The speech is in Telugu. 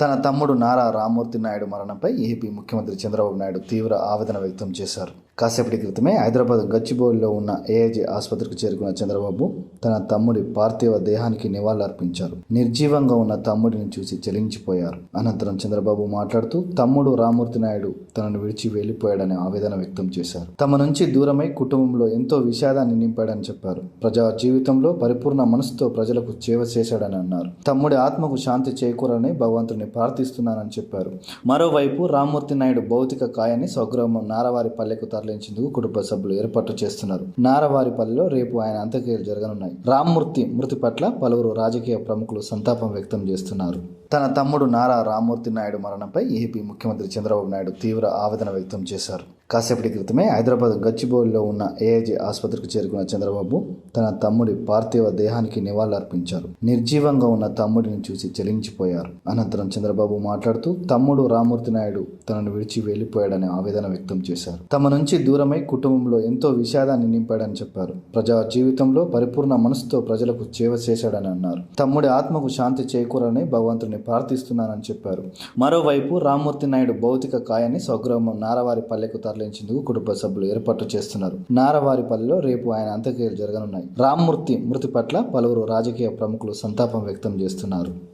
తన తమ్ముడు నారా రామ్మూర్తి నాయుడు మరణంపై ఏపీ ముఖ్యమంత్రి చంద్రబాబు నాయుడు తీవ్ర ఆవేదన వ్యక్తం చేశారు. కాసేపటి క్రితమే హైదరాబాద్ గచ్చిబౌలిలో ఉన్న ఏఐజీ ఆసుపత్రికి చేరుకున్న చంద్రబాబు తన తమ్ముడి పార్థివ దేహానికి నివాళులర్పించారు. నిర్జీవంగా ఉన్న తమ్ముడిని చూసి చలించిపోయారు. అనంతరం చంద్రబాబు మాట్లాడుతూ తమ్ముడు రామ్మూర్తి నాయుడు తనను విడిచి వెళ్ళిపోయాడని ఆవేదన వ్యక్తం చేశారు. తమ నుంచి దూరమై కుటుంబంలో ఎంతో విషాదాన్ని నింపాడని చెప్పారు. ప్రజా జీవితంలో పరిపూర్ణ మనసుతో ప్రజలకు సేవ చేశాడని అన్నారు. తమ్ముడి ఆత్మకు శాంతి చేకూరని భగవంతుని ప్రార్థిస్తున్నానని చెప్పారు. మరోవైపు రామ్మూర్తి నాయుడు భౌతిక కాయాన్ని స్వగ్రామం నారవారి పల్లెకు తరలించేందుకు కుటుంబ సభ్యులు ఏర్పాట్లు చేస్తున్నారు. నారవారిపల్లిలో రేపు ఆయన అంత్యక్రియలు జరగనున్నాయి. రామ్మూర్తి మృతి పట్ల పలువురు రాజకీయ ప్రముఖులు సంతాపం వ్యక్తం చేస్తున్నారు. తన తమ్ముడు నారా రామ్మూర్తి నాయుడు మరణంపై ఏపీ ముఖ్యమంత్రి చంద్రబాబు నాయుడు తీవ్ర ఆవేదన వ్యక్తం చేశారు. కాసేపటి క్రితమే హైదరాబాద్ గచ్చిబౌలిలో ఉన్న ఏఐజీ ఆసుపత్రికి చేరుకున్న చంద్రబాబు తన తమ్ముడి పార్థివ దేహానికి నివాళులర్పించారు. నిర్జీవంగా ఉన్న తమ్ముడిని చూసి చలించిపోయారు. అనంతరం చంద్రబాబు మాట్లాడుతూ తమ్ముడు రామ్మూర్తి నాయుడు తనను విడిచి వెళ్ళిపోయాడని ఆవేదన వ్యక్తం చేశారు. తమ నుంచి దూరమై కుటుంబంలో ఎంతో విషాదాన్ని నింపాడని చెప్పారు. ప్రజా జీవితంలో పరిపూర్ణ మనసుతో ప్రజలకు సేవ చేశాడని అన్నారు. తమ్ముడి ఆత్మకు శాంతి చేకూరని భగవంతుని ప్రార్థిస్తున్నానని చెప్పారు. మరోవైపు రామ్మూర్తి నాయుడు భౌతిక కాయాన్ని స్వగ్రామం నారవారి పల్లెకు తరలించేందుకు కుటుంబ సభ్యులు ఏర్పాటు చేస్తున్నారు. నారవారిపల్లిలో రేపు ఆయన అంత్యక్రియలు జరగనున్నాయి. రామ్మూర్తి మృతి పట్ల పలువురు రాజకీయ ప్రముఖులు సంతాపం వ్యక్తం చేస్తున్నారు.